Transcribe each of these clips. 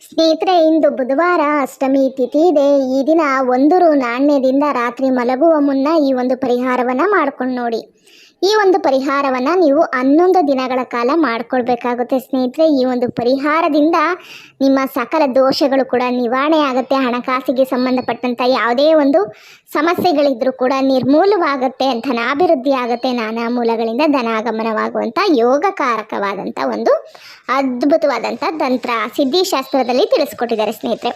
ಸ್ನೇಹಿತರೆ, ಇಂದು ಬುಧವಾರ ಅಷ್ಟಮಿ ತಿಥಿ ಇದೆ. ಈ ದಿನ ಒಂದು ರು ನಾಣ್ಯದಿಂದ ರಾತ್ರಿ ಮಲಗುವ ಮುನ್ನ ಈ ಒಂದು ಪರಿಹಾರವನ್ನು ಮಾಡ್ಕೊಂಡು ನೋಡಿ. ಈ ಒಂದು ಪರಿಹಾರವನ್ನು ನೀವು ಹನ್ನೊಂದು ದಿನಗಳ ಕಾಲ ಮಾಡ್ಕೊಳ್ಬೇಕಾಗುತ್ತೆ ಸ್ನೇಹಿತರೆ. ಈ ಒಂದು ಪರಿಹಾರದಿಂದ ನಿಮ್ಮ ಸಕಲ ದೋಷಗಳು ಕೂಡ ನಿವಾರಣೆ ಆಗುತ್ತೆ. ಹಣಕಾಸಿಗೆ ಸಂಬಂಧಪಟ್ಟಂಥ ಯಾವುದೇ ಒಂದು ಸಮಸ್ಯೆಗಳಿದ್ರೂ ಕೂಡ ನಿರ್ಮೂಲವಾಗುತ್ತೆ ಧನಾಭಿವೃದ್ಧಿ ಆಗುತ್ತೆ ನಾನಾ ಮೂಲಗಳಿಂದ ಧನಾಗಮನವಾಗುವಂಥ ಯೋಗಕಾರಕವಾದಂಥ ಒಂದು ಅದ್ಭುತವಾದಂಥ ತಂತ್ರ ಸಿದ್ಧಿಶಾಸ್ತ್ರದಲ್ಲಿ ತಿಳಿಸ್ಕೊಟ್ಟಿದ್ದಾರೆ ಸ್ನೇಹಿತರೆ.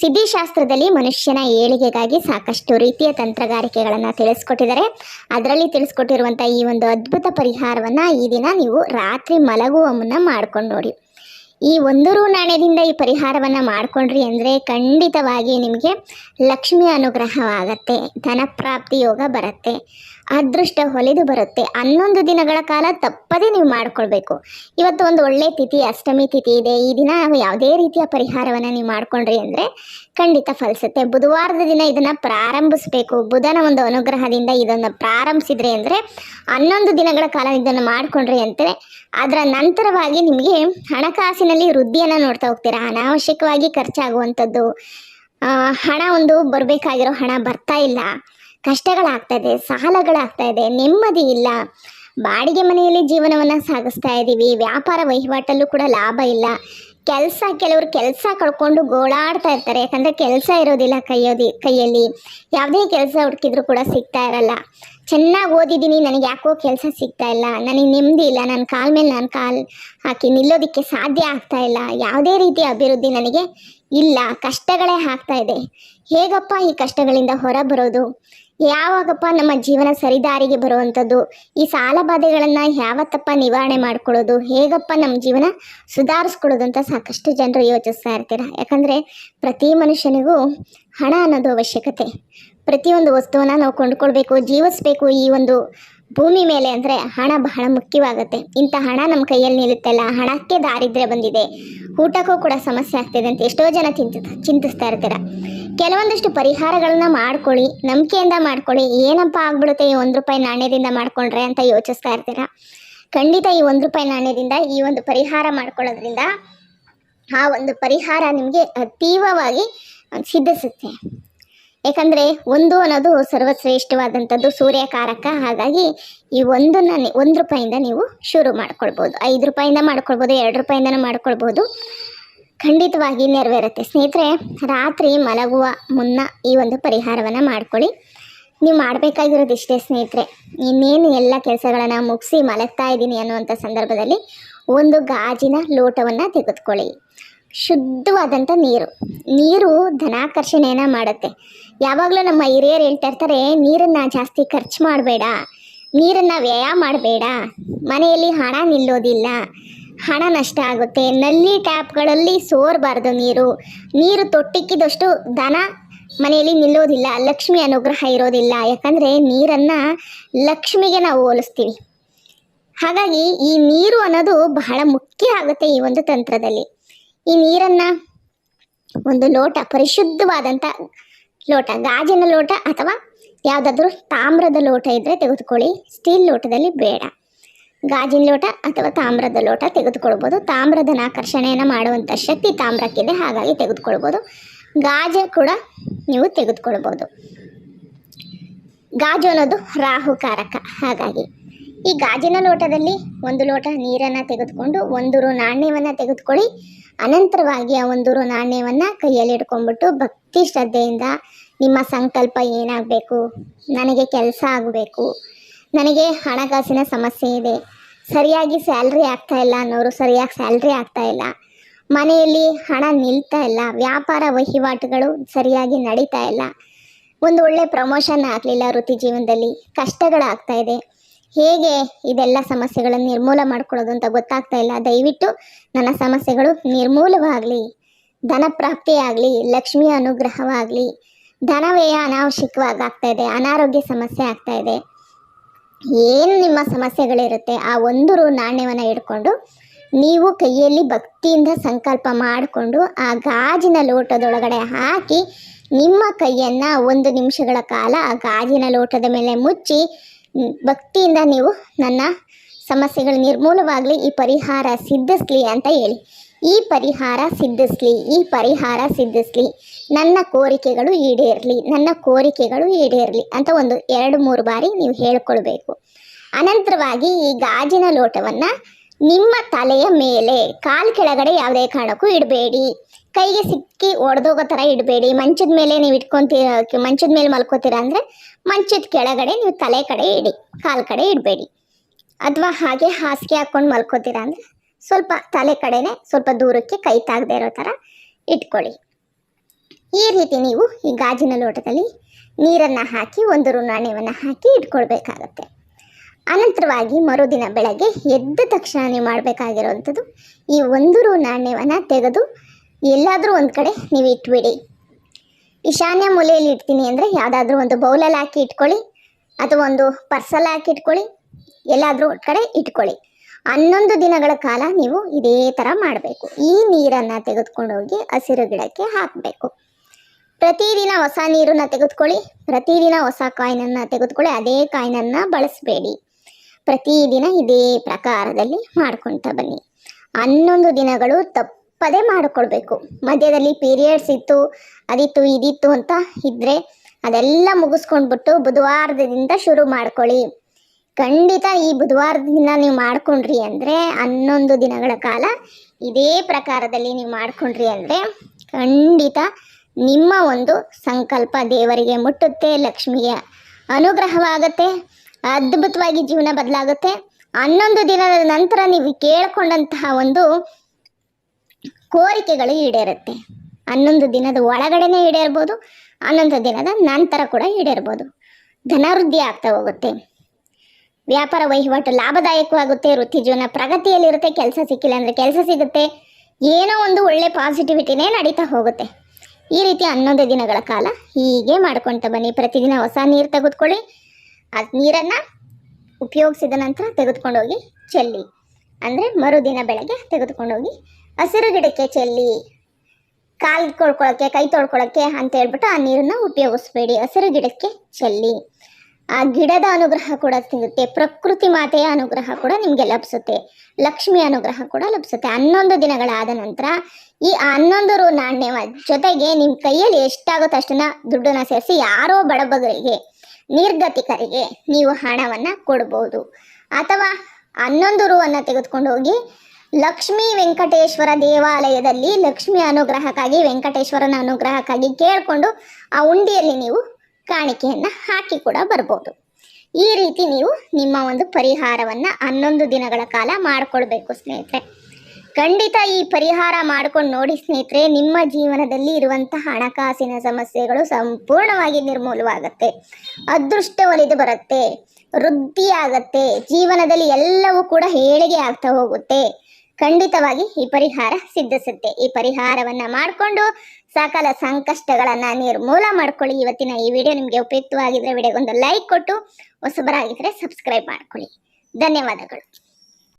ಸಿದ್ಧಿಶಾಸ್ತ್ರದಲ್ಲಿ ಮನುಷ್ಯನ ಏಳಿಗೆಗಾಗಿ ಸಾಕಷ್ಟು ರೀತಿಯ ತಂತ್ರಗಾರಿಕೆಗಳನ್ನು ತಿಳಿಸ್ಕೊಟ್ಟಿದ್ದಾರೆ. ಅದರಲ್ಲಿ ತಿಳಿಸ್ಕೊಟ್ಟಿರುವಂಥ ಈ ಒಂದು ಅದ್ಭುತ ಪರಿಹಾರವನ್ನು ಈ ದಿನ ನೀವು ರಾತ್ರಿ ಮಲಗುವ ಮುನ್ನ ಮಾಡ್ಕೊಂಡು ನೋಡಿ. ಈ ಒಂದು ರೂ ನಾಣ್ಯದಿಂದ ಈ ಪರಿಹಾರವನ್ನು ಮಾಡಿಕೊಂಡ್ರಿ ಅಂದರೆ ಖಂಡಿತವಾಗಿ ನಿಮಗೆ ಲಕ್ಷ್ಮಿ ಅನುಗ್ರಹವಾಗತ್ತೆ, ಧನಪ್ರಾಪ್ತಿ ಯೋಗ ಬರುತ್ತೆ. ಅದೃಷ್ಟ ಹೊಲಿದು ಬರುತ್ತೆ. ಹನ್ನೊಂದು ದಿನಗಳ ಕಾಲ ತಪ್ಪದೇ ನೀವು ಮಾಡ್ಕೊಳ್ಬೇಕು. ಇವತ್ತು ಒಂದು ಒಳ್ಳೆ ತಿಥಿ, ಅಷ್ಟಮಿ ತಿಥಿ ಇದೆ. ಈ ದಿನ ಯಾವುದೇ ರೀತಿಯ ಪರಿಹಾರವನ್ನು ನೀವು ಮಾಡ್ಕೊಂಡ್ರಿ ಅಂದರೆ ಖಂಡಿತ ಫಲಿಸುತ್ತೆ. ಬುಧವಾರದ ದಿನ ಇದನ್ನು ಪ್ರಾರಂಭಿಸಬೇಕು. ಬುಧನ ಒಂದು ಅನುಗ್ರಹದಿಂದ ಇದನ್ನು ಪ್ರಾರಂಭಿಸಿದ್ರಿ ಅಂದರೆ ಹನ್ನೊಂದು ದಿನಗಳ ಕಾಲ ಇದನ್ನು ಮಾಡಿಕೊಂಡ್ರಿ ಅಂತಾರೆ ಅದರ ನಂತರವಾಗಿ ನಿಮಗೆ ಹಣಕಾಸಿನಲ್ಲಿ ವೃದ್ಧಿಯನ್ನು ನೋಡ್ತಾ ಹೋಗ್ತೀರಾ. ಅನಾವಶ್ಯಕವಾಗಿ ಖರ್ಚಾಗುವಂಥದ್ದು ಹಣ ಒಂದು ಬರಬೇಕಾಗಿರೋ ಹಣ ಬರ್ತಾ ಇಲ್ಲ. ಕಷ್ಟಗಳಾಗ್ತಾ ಇದೆ, ಸಾಲಗಳಾಗ್ತಾ ಇದೆ, ನೆಮ್ಮದಿ ಇಲ್ಲ. ಬಾಡಿಗೆ ಮನೆಯಲ್ಲಿ ಜೀವನವನ್ನು ಸಾಗಿಸ್ತಾ ಇದ್ದೀವಿ ವ್ಯಾಪಾರ ವಹಿವಾಟಲ್ಲೂ ಕೂಡ ಲಾಭ ಇಲ್ಲ. ಕೆಲಸ, ಕೆಲವರು ಕೆಲಸ ಕಳ್ಕೊಂಡು ಗೋಳಾಡ್ತಾ ಇರ್ತಾರೆ. ಯಾಕಂದರೆ ಕೆಲಸ ಇರೋದಿಲ್ಲ ಕೈಯೋದಿ ಕೈಯಲ್ಲಿ. ಯಾವುದೇ ಕೆಲಸ ಹುಡುಕಿದ್ರು ಕೂಡ ಸಿಗ್ತಾ ಇರಲ್ಲ. ಚೆನ್ನಾಗಿ ಓದಿದ್ದೀನಿ, ನನಗೆ ಯಾಕೋ ಕೆಲಸ ಸಿಗ್ತಾ ಇಲ್ಲ. ನನಗೆ ನೆಮ್ಮದಿ ಇಲ್ಲ. ನನ್ನ ಕಾಲ ಮೇಲೆ ನಾನು ಕಾಲು ಹಾಕಿ ನಿಲ್ಲೋದಕ್ಕೆ ಸಾಧ್ಯ ಆಗ್ತಾ ಇಲ್ಲ. ಯಾವುದೇ ರೀತಿಯ ಅಭಿವೃದ್ಧಿ ನನಗೆ ಇಲ್ಲ. ಕಷ್ಟಗಳೇ ಆಗ್ತಾ ಇದೆ. ಹೇಗಪ್ಪ ಈ ಕಷ್ಟಗಳಿಂದ ಹೊರ ಬರೋದು? ಯಾವಾಗಪ್ಪ ನಮ್ಮ ಜೀವನ ಸರಿದಾರಿಗೆ ಬರುವಂಥದ್ದು? ಈ ಸಾಲ ಬಾಧೆಗಳನ್ನು ಯಾವತ್ತಪ್ಪ ನಿವಾರಣೆ ಮಾಡ್ಕೊಳ್ಳೋದು? ಹೇಗಪ್ಪ ನಮ್ಮ ಜೀವನ ಸುಧಾರಿಸ್ಕೊಳ್ಳೋದು ಅಂತ ಸಾಕಷ್ಟು ಜನರು ಯೋಚಿಸ್ತಾ ಇರ್ತೀರ. ಯಾಕಂದರೆ ಪ್ರತಿ ಮನುಷ್ಯನಿಗೂ ಹಣ ಅನ್ನೋದು ಅವಶ್ಯಕತೆ. ಪ್ರತಿಯೊಂದು ವಸ್ತುವನ್ನು ನಾವು ಕೊಂಡ್ಕೊಳ್ಬೇಕು, ಜೀವಿಸ್ಬೇಕು ಈ ಒಂದು ಭೂಮಿ ಮೇಲೆ ಅಂದರೆ ಹಣ ಬಹಳ ಮುಖ್ಯವಾಗುತ್ತೆ. ಇಂಥ ಹಣ ನಮ್ಮ ಕೈಯಲ್ಲಿ ನಿಲ್ಲುತ್ತಲ್ಲ ಹಣಕ್ಕೆ ದಾರಿದ್ರ್ಯ ಬಂದಿದೆ. ಊಟಕ್ಕೂ ಕೂಡ ಸಮಸ್ಯೆ ಆಗ್ತಿದೆ ಅಂತ ಎಷ್ಟೋ ಜನ ಚಿಂತ ಚಿಂತಿಸ್ತಾ ಇರ್ತೀರ. ಕೆಲವೊಂದಷ್ಟು ಪರಿಹಾರಗಳನ್ನ ಮಾಡ್ಕೊಳ್ಳಿ, ನಂಬಿಕೆಯಿಂದ ಮಾಡ್ಕೊಳ್ಳಿ. ಏನಪ್ಪ ಆಗ್ಬಿಡುತ್ತೆ ಈ ಒಂದು ರೂಪಾಯಿ ನಾಣ್ಯದಿಂದ ಮಾಡ್ಕೊಂಡ್ರೆ ಅಂತ ಯೋಚಿಸ್ತಾ ಇರ್ತೀರ? ಖಂಡಿತ ಈ ಒಂದು ರೂಪಾಯಿ ನಾಣ್ಯದಿಂದ, ಈ ಒಂದು ಪರಿಹಾರ ಮಾಡ್ಕೊಳ್ಳೋದ್ರಿಂದ ಆ ಒಂದು ಪರಿಹಾರ ನಿಮಗೆ ತೀವ್ರವಾಗಿ ಸಿದ್ಧಿಸುತ್ತೆ. ಯಾಕಂದರೆ ಒಂದು ಅನ್ನೋದು ಸರ್ವಶ್ರೇಷ್ಠವಾದಂಥದ್ದು ಸೂರ್ಯಕಾರಕ. ಹಾಗಾಗಿ ಈ ಒಂದನ್ನು ಒಂದು ರೂಪಾಯಿಂದ ನೀವು ಶುರು ಮಾಡ್ಕೊಳ್ಬೋದು. ಐದು ರೂಪಾಯಿಂದ ಮಾಡ್ಕೊಳ್ಬೋದು, ಎರಡು ರೂಪಾಯಿಂದನೂ ಮಾಡ್ಕೊಳ್ಬೋದು. ಖಂಡಿತವಾಗಿ ನೆರವೇರುತ್ತೆ. ಸ್ನೇಹಿತರೆ, ರಾತ್ರಿ ಮಲಗುವ ಮುನ್ನ ಈ ಒಂದು ಪರಿಹಾರವನ್ನು ಮಾಡ್ಕೊಳ್ಳಿ. ನೀವು ಮಾಡಬೇಕಾಗಿರೋದು ಇಷ್ಟೇ ಸ್ನೇಹಿತರೆ. ಇನ್ನೇನು ಎಲ್ಲ ಕೆಲಸಗಳನ್ನು ಮುಗಿಸಿ ಮಲಗ್ತಾ ಇದ್ದೀನಿ ಅನ್ನುವಂಥ ಸಂದರ್ಭದಲ್ಲಿ ಒಂದು ಗಾಜಿನ ಲೋಟವನ್ನು ತೆಗೆದುಕೊಳ್ಳಿ. ಶುದ್ಧವಾದಂಥ ನೀರು. ನೀರು ಧನಾಕರ್ಷಣೆಯನ್ನು ಮಾಡುತ್ತೆ. ಯಾವಾಗಲೂ ನಮ್ಮ ಹಿರಿಯರು ಹೇಳ್ತಾ ಇರ್ತಾರೆ, ನೀರನ್ನು ಜಾಸ್ತಿ ಖರ್ಚು ಮಾಡಬೇಡ, ನೀರನ್ನು ವ್ಯಯ ಮಾಡಬೇಡ, ಮನೆಯಲ್ಲಿ ಹಣ ನಿಲ್ಲೋದಿಲ್ಲ, ಹಣ ನಷ್ಟ ಆಗುತ್ತೆ, ನಲ್ಲಿ ಟ್ಯಾಪ್ಗಳಲ್ಲಿ ಸೋರಬಾರ್ದು ನೀರು ನೀರು ತೊಟ್ಟಿಕ್ಕಿದಷ್ಟು ದನ ಮನೆಯಲ್ಲಿ ನಿಲ್ಲೋದಿಲ್ಲ, ಲಕ್ಷ್ಮಿ ಅನುಗ್ರಹ ಇರೋದಿಲ್ಲ, ಯಾಕಂದರೆ ನೀರನ್ನು ಲಕ್ಷ್ಮಿಗೆ ನಾವು ಹೋಲಿಸ್ತೀವಿ. ಹಾಗಾಗಿ ಈ ನೀರು ಅನ್ನೋದು ಬಹಳ ಮುಖ್ಯ ಆಗುತ್ತೆ ಈ ಒಂದು ತಂತ್ರದಲ್ಲಿ. ಈ ನೀರನ್ನು ಒಂದು ಲೋಟ ಪರಿಶುದ್ಧವಾದಂಥ ಲೋಟ, ಗಾಜಿನ ಲೋಟ ಅಥವಾ ಯಾವುದಾದ್ರೂ ತಾಮ್ರದ ಲೋಟ ಇದ್ದರೆ ತೆಗೆದುಕೊಳ್ಳಿ. ಸ್ಟೀಲ್ ಲೋಟದಲ್ಲಿ ಬೇಡ. ಗಾಜಿನ ಲೋಟ ಅಥವಾ ತಾಮ್ರದ ಲೋಟ ತೆಗೆದುಕೊಳ್ಬೋದು. ತಾಮ್ರದನ ಆಕರ್ಷಣೆಯನ್ನು ಮಾಡುವಂಥ ಶಕ್ತಿ ತಾಮ್ರಕ್ಕಿದೆ, ಹಾಗಾಗಿ ತೆಗೆದುಕೊಳ್ಬೋದು. ಗಾಜ ಕೂಡ ನೀವು ತೆಗೆದುಕೊಳ್ಬೋದು. ಗಾಜು ಅನ್ನೋದು ರಾಹುಕಾರಕ, ಹಾಗಾಗಿ. ಈ ಗಾಜಿನ ಲೋಟದಲ್ಲಿ ಒಂದು ಲೋಟ ನೀರನ್ನು ತೆಗೆದುಕೊಂಡು ಒಂದು ರು ನಾಣ್ಯವನ್ನು ತೆಗೆದುಕೊಳ್ಳಿ. ಅನಂತರವಾಗಿ ಆ ಒಂದು ರು ನಾಣ್ಯವನ್ನು ಕೈಯಲ್ಲಿ ಇಟ್ಕೊಂಡ್ಬಿಟ್ಟು ಭಕ್ತಿ ಶ್ರದ್ಧೆಯಿಂದ ನಿಮ್ಮ ಸಂಕಲ್ಪ ಏನಾಗಬೇಕು? ನನಗೆ ಕೆಲಸ ಆಗಬೇಕು. ನನಗೆ ಹಣಕಾಸಿನ ಸಮಸ್ಯೆ ಇದೆ. ಸರಿಯಾಗಿ ಸ್ಯಾಲ್ರಿ ಆಗ್ತಾ ಇಲ್ಲ ಅನ್ನೋರು ಸರಿಯಾಗಿ ಸ್ಯಾಲ್ರಿ ಆಗ್ತಾ ಇಲ್ಲ. ಮನೆಯಲ್ಲಿ ಹಣ ನಿಲ್ತಾ ಇಲ್ಲ. ವ್ಯಾಪಾರ ವಹಿವಾಟುಗಳು ಸರಿಯಾಗಿ ನಡೀತಾ ಇಲ್ಲ. ಒಂದು ಒಳ್ಳೆ ಪ್ರಮೋಷನ್ ಆಗಲಿಲ್ಲ ವೃತ್ತಿ ಜೀವನದಲ್ಲಿ. ಕಷ್ಟಗಳಾಗ್ತಾ ಇದೆ. ಹೇಗೆ ಇದೆಲ್ಲ ಸಮಸ್ಯೆಗಳನ್ನು ನಿರ್ಮೂಲ ಮಾಡ್ಕೊಳ್ಳೋದು ಅಂತ ಗೊತ್ತಾಗ್ತಾ ಇಲ್ಲ. ದಯವಿಟ್ಟು ನನ್ನ ಸಮಸ್ಯೆಗಳು ನಿರ್ಮೂಲವಾಗಲಿ. ಧನ ಪ್ರಾಪ್ತಿಯಾಗಲಿ, ಲಕ್ಷ್ಮಿಯ ಲಕ್ಷ್ಮಿ ಅನುಗ್ರಹವಾಗಲಿ. ಧನ ವ್ಯಯ ಅನಾವಶ್ಯಕವಾಗಿ ಆಗ್ತಾ ಇದೆ, ಅನಾರೋಗ್ಯ ಸಮಸ್ಯೆ ಆಗ್ತಾ ಇದೆ. ಏನು ನಿಮ್ಮ ಸಮಸ್ಯೆಗಳಿರುತ್ತೆ ಆ ಒಂದು ರು ನಾಣ್ಯವನ್ನು ಇಟ್ಕೊಂಡು ನೀವು ಕೈಯಲ್ಲಿ ಭಕ್ತಿಯಿಂದ ಸಂಕಲ್ಪ ಮಾಡಿಕೊಂಡು ಆ ಗಾಜಿನ ಲೋಟದೊಳಗಡೆ ಹಾಕಿ ನಿಮ್ಮ ಕೈಯನ್ನು ಒಂದು ನಿಮಿಷಗಳ ಕಾಲ ಆ ಗಾಜಿನ ಲೋಟದ ಮೇಲೆ ಮುಚ್ಚಿ ಭಕ್ತಿಯಿಂದ ನೀವು ನನ್ನ ಸಮಸ್ಯೆಗಳು ನಿರ್ಮೂಲವಾಗಲಿ, ಈ ಪರಿಹಾರ ಸಿದ್ಧಿಸ್ಲಿ ಅಂತ ಹೇಳಿ. ಈ ಪರಿಹಾರ ಸಿದ್ಧಿಸ್ಲಿ, ಈ ಪರಿಹಾರ ಸಿದ್ಧಿಸ್ಲಿ. ನನ್ನ ಕೋರಿಕೆಗಳು ಈಡೇರಲಿ, ನನ್ನ ಕೋರಿಕೆಗಳು ಈಡೇರಲಿ ಅಂತ ಒಂದು ಎರಡು, ಮೂರು ಬಾರಿ ನೀವು ಹೇಳ್ಕೊಳ್ಬೇಕು. ಅನಂತರವಾಗಿ ಈ ಗಾಜಿನ ಲೋಟವನ್ನು ನಿಮ್ಮ ತಲೆಯ ಮೇಲೆ, ಕಾಲು ಕೆಳಗಡೆ ಯಾವುದೇ ಕಾರಣಕ್ಕೂ ಇಡಬೇಡಿ. ಕೈಗೆ ಸಿಕ್ಕಿ ಒಡೆದೋಗೋ ಥರ ಇಡಬೇಡಿ. ಮಂಚದ ಮೇಲೆ ನೀವು ಇಟ್ಕೊತೀರ ಮಂಚದ ಮೇಲೆ ಮಲ್ಕೋತೀರ ಅಂದರೆ ಮಂಚದ ಕೆಳಗಡೆ ನೀವು ತಲೆ ಕಡೆ ಇಡಿ, ಕಾಲು ಕಡೆ ಇಡಬೇಡಿ. ಅಥವಾ ಹಾಗೆ ಹಾಸಿಗೆ ಹಾಕ್ಕೊಂಡು ಮಲ್ಕೋತೀರ ಅಂದರೆ ಸ್ವಲ್ಪ ತಲೆ ಕಡೆನೇ ಸ್ವಲ್ಪ ದೂರಕ್ಕೆ ಕೈ ತಾಗದೇ ಇರೋ ಥರ ಇಟ್ಕೊಳ್ಳಿ. ಈ ರೀತಿ ನೀವು ಈ ಗಾಜಿನ ಲೋಟದಲ್ಲಿ ನೀರನ್ನು ಹಾಕಿ, ಒಂದು ರು ನಾಣ್ಯವನ್ನು ಹಾಕಿ ಇಟ್ಕೊಳ್ಬೇಕಾಗತ್ತೆ. ಅನಂತರವಾಗಿ ಮರುದಿನ ಬೆಳಗ್ಗೆ ಎದ್ದ ತಕ್ಷಣ ನೀವು ಮಾಡಬೇಕಾಗಿರುವಂಥದ್ದು ಈ ಒಂದು ರು ನಾಣ್ಯವನ್ನು ತೆಗೆದು ಎಲ್ಲಾದರೂ ಒಂದು ಕಡೆ ನೀವು ಇಟ್ಬಿಡಿ. ಈಶಾನ್ಯ ಮೂಲೆಯಲ್ಲಿ ಇಡ್ತೀನಿ ಅಂದರೆ ಯಾವುದಾದ್ರೂ ಒಂದು ಬೌಲಲ್ಲಿ ಹಾಕಿ ಇಟ್ಕೊಳ್ಳಿ, ಅಥವಾ ಒಂದು ಪರ್ಸಲ್ಲಿ ಹಾಕಿ ಇಟ್ಕೊಳ್ಳಿ, ಎಲ್ಲಾದರೂ ಒಂದು ಕಡೆ ಇಟ್ಕೊಳ್ಳಿ. ಹನ್ನೊಂದು ದಿನಗಳ ಕಾಲ ನೀವು ಇದೇ ಥರ ಮಾಡಬೇಕು. ಈ ನೀರನ್ನು ತೆಗೆದುಕೊಂಡು ಹೋಗಿ ಹಸಿರು ಗಿಡಕ್ಕೆ ಹಾಕಬೇಕು. ಪ್ರತಿದಿನ ಹೊಸ ನೀರನ್ನು ತೆಗೆದುಕೊಳ್ಳಿ, ಪ್ರತಿದಿನ ಹೊಸ ಕಾಯಿನನ್ನು ತೆಗೆದುಕೊಳ್ಳಿ, ಅದೇ ಕಾಯಿನನ್ನು ಬಳಸಬೇಡಿ. ಪ್ರತಿದಿನ ಇದೇ ಪ್ರಕಾರದಲ್ಲಿ ಮಾಡ್ಕೊಳ್ತಾ ಬನ್ನಿ. ಹನ್ನೊಂದು ದಿನಗಳು ತಪ್ಪದೇ ಮಾಡಿಕೊಳ್ಬೇಕು ಮಧ್ಯದಲ್ಲಿ ಪೀರಿಯಡ್ಸ್ ಇತ್ತು, ಅದಿತ್ತು, ಇದಿತ್ತು ಅಂತ ಇದ್ದರೆ ಅದೆಲ್ಲ ಮುಗಿಸ್ಕೊಂಡ್ಬಿಟ್ಟು ಬುಧವಾರದಿಂದ ಶುರು ಮಾಡ್ಕೊಳ್ಳಿ. ಖಂಡಿತ ಈ ಬುಧವಾರದಿಂದ ನೀವು ಮಾಡ್ಕೊಂಡ್ರಿ ಅಂದರೆ ಹನ್ನೊಂದು ದಿನಗಳ ಕಾಲ ಇದೇ ಪ್ರಕಾರದಲ್ಲಿ ನೀವು ಮಾಡ್ಕೊಂಡ್ರಿ ಅಂದರೆ ಖಂಡಿತ ನಿಮ್ಮ ಒಂದು ಸಂಕಲ್ಪ ದೇವರಿಗೆ ಮುಟ್ಟುತ್ತೆ ಲಕ್ಷ್ಮಿಯ ಅನುಗ್ರಹವಾಗುತ್ತೆ, ಅದ್ಭುತವಾಗಿ ಜೀವನ ಬದಲಾಗುತ್ತೆ. ಹನ್ನೊಂದು ದಿನದ ನಂತರ ನೀವು ಕೇಳಿಕೊಂಡಂತಹ ಒಂದು ಕೋರಿಕೆಗಳು ಈಡೇರುತ್ತೆ. ಹನ್ನೊಂದು ದಿನದ ಒಳಗಡೆನೆ ಈಡೇರ್ಬೋದು, ಹನ್ನೊಂದು ದಿನದ ನಂತರ ಕೂಡ ಈಡೇರ್ಬೋದು. ಧನವೃದ್ಧಿ ಆಗ್ತಾ ಹೋಗುತ್ತೆ. ವ್ಯಾಪಾರ ವಹಿವಾಟು ಲಾಭದಾಯಕವಾಗುತ್ತೆ ವೃತ್ತಿ ಜೀವನ ಪ್ರಗತಿಯಲ್ಲಿರುತ್ತೆ. ಕೆಲಸ ಸಿಕ್ಕಿಲ್ಲ ಅಂದರೆ ಕೆಲಸ ಸಿಗುತ್ತೆ. ಏನೋ ಒಂದು ಒಳ್ಳೆ ಪಾಸಿಟಿವಿಟಿನೇ ನಡೀತಾ ಹೋಗುತ್ತೆ. ಈ ರೀತಿ ಹನ್ನೊಂದು ದಿನಗಳ ಕಾಲ ಹೀಗೆ ಮಾಡ್ಕೊಳ್ತಾ ಬನ್ನಿ. ಪ್ರತಿದಿನ ಹೊಸ ನೀರು ತೆಗೆದುಕೊಳ್ಳಿ. ಆ ನೀರನ್ನು ಉಪಯೋಗಿಸಿದ ನಂತರ ತೆಗೆದುಕೊಂಡೋಗಿ ಚೆಲ್ಲಿ. ಅಂದರೆ ಮರುದಿನ ಬೆಳಗ್ಗೆ ತೆಗೆದುಕೊಂಡೋಗಿ ಹಸಿರು ಗಿಡಕ್ಕೆ ಚೆಲ್ಲಿ, ಕಾಲು ತೊಳ್ಕೊಳಕ್ಕೆ, ಕೈ ತೊಳ್ಕೊಳ್ಳೋಕ್ಕೆ ಅಂತ ಹೇಳ್ಬಿಟ್ಟು ಆ ನೀರನ್ನು ಉಪಯೋಗಿಸ್ಬೇಡಿ. ಹಸಿರು ಗಿಡಕ್ಕೆ ಚೆಲ್ಲಿ. ಆ ಗಿಡದ ಅನುಗ್ರಹ ಕೂಡ ಸಿಗುತ್ತೆ. ಪ್ರಕೃತಿ ಮಾತೆಯ ಅನುಗ್ರಹ ಕೂಡ ನಿಮಗೆ ಲಭಿಸುತ್ತೆ. ಲಕ್ಷ್ಮಿ ಅನುಗ್ರಹ ಕೂಡ ಲಭಿಸುತ್ತೆ. ಹನ್ನೊಂದು ದಿನಗಳಾದ ನಂತರ ಈ ಹನ್ನೊಂದು ರು ನಾಣ್ಯವ ಜೊತೆಗೆ ನಿಮ್ಮ ಕೈಯಲ್ಲಿ ಎಷ್ಟಾಗುತ್ತೋ ಅಷ್ಟನ್ನ ದುಡ್ಡನ್ನ ಸೇರಿಸಿ ಯಾರೋ ಬಡಬಗರಿಗೆ, ನಿರ್ಗತಿಕರಿಗೆ ನೀವು ಹಣವನ್ನು ಕೊಡ್ಬೋದು. ಅಥವಾ ಹನ್ನೊಂದು ರುವನ್ನು ತೆಗೆದುಕೊಂಡು ಹೋಗಿ ಲಕ್ಷ್ಮೀ ವೆಂಕಟೇಶ್ವರ ದೇವಾಲಯದಲ್ಲಿ ಲಕ್ಷ್ಮಿ ಅನುಗ್ರಹಕ್ಕಾಗಿ, ವೆಂಕಟೇಶ್ವರನ ಅನುಗ್ರಹಕ್ಕಾಗಿ ಕೇಳಿಕೊಂಡು ಆ ಉಂಡಿಯಲ್ಲಿ ನೀವು ಕಾಣಿಕೆಯನ್ನು ಹಾಕಿ ಕೂಡ ಬರ್ಬೋದು. ಈ ರೀತಿ ನೀವು ನಿಮ್ಮ ಒಂದು ಪರಿಹಾರವನ್ನು ಹನ್ನೊಂದು ದಿನಗಳ ಕಾಲ ಮಾಡಿಕೊಳ್ಬೇಕು ಸ್ನೇಹಿತರೆ. ಖಂಡಿತ ಈ ಪರಿಹಾರ ಮಾಡ್ಕೊಂಡು ನೋಡಿ ಸ್ನೇಹಿತರೆ, ನಿಮ್ಮ ಜೀವನದಲ್ಲಿ ಇರುವಂತಹ ಹಣಕಾಸಿನ ಸಮಸ್ಯೆಗಳು ಸಂಪೂರ್ಣವಾಗಿ ನಿರ್ಮೂಲವಾಗುತ್ತೆ. ಅದೃಷ್ಟ ಒಲಿದು ಬರುತ್ತೆ ವೃದ್ಧಿಯಾಗತ್ತೆ ಜೀವನದಲ್ಲಿ ಎಲ್ಲವೂ ಕೂಡ ಹೇಳಿಗೆ ಆಗ್ತಾ ಹೋಗುತ್ತೆ. ಖಂಡಿತವಾಗಿ ಈ ಪರಿಹಾರ ಸಿದ್ಧಿಸುತ್ತೆ. ಈ ಪರಿಹಾರವನ್ನ ಮಾಡಿಕೊಂಡು ಸಕಲ ಸಂಕಷ್ಟಗಳನ್ನ ನಿರ್ಮೂಲ ಮಾಡ್ಕೊಳ್ಳಿ. ಇವತ್ತಿನ ಈ ವಿಡಿಯೋ ನಿಮಗೆ ಉಪಯುಕ್ತವಾಗಿದ್ದರೆ ವಿಡಿಯೋಗೊಂದು ಲೈಕ್ ಕೊಟ್ಟು ಹೊಸಬರಾಗಿದ್ದರೆ ಸಬ್ಸ್ಕ್ರೈಬ್ ಮಾಡ್ಕೊಳ್ಳಿ. ಧನ್ಯವಾದಗಳು.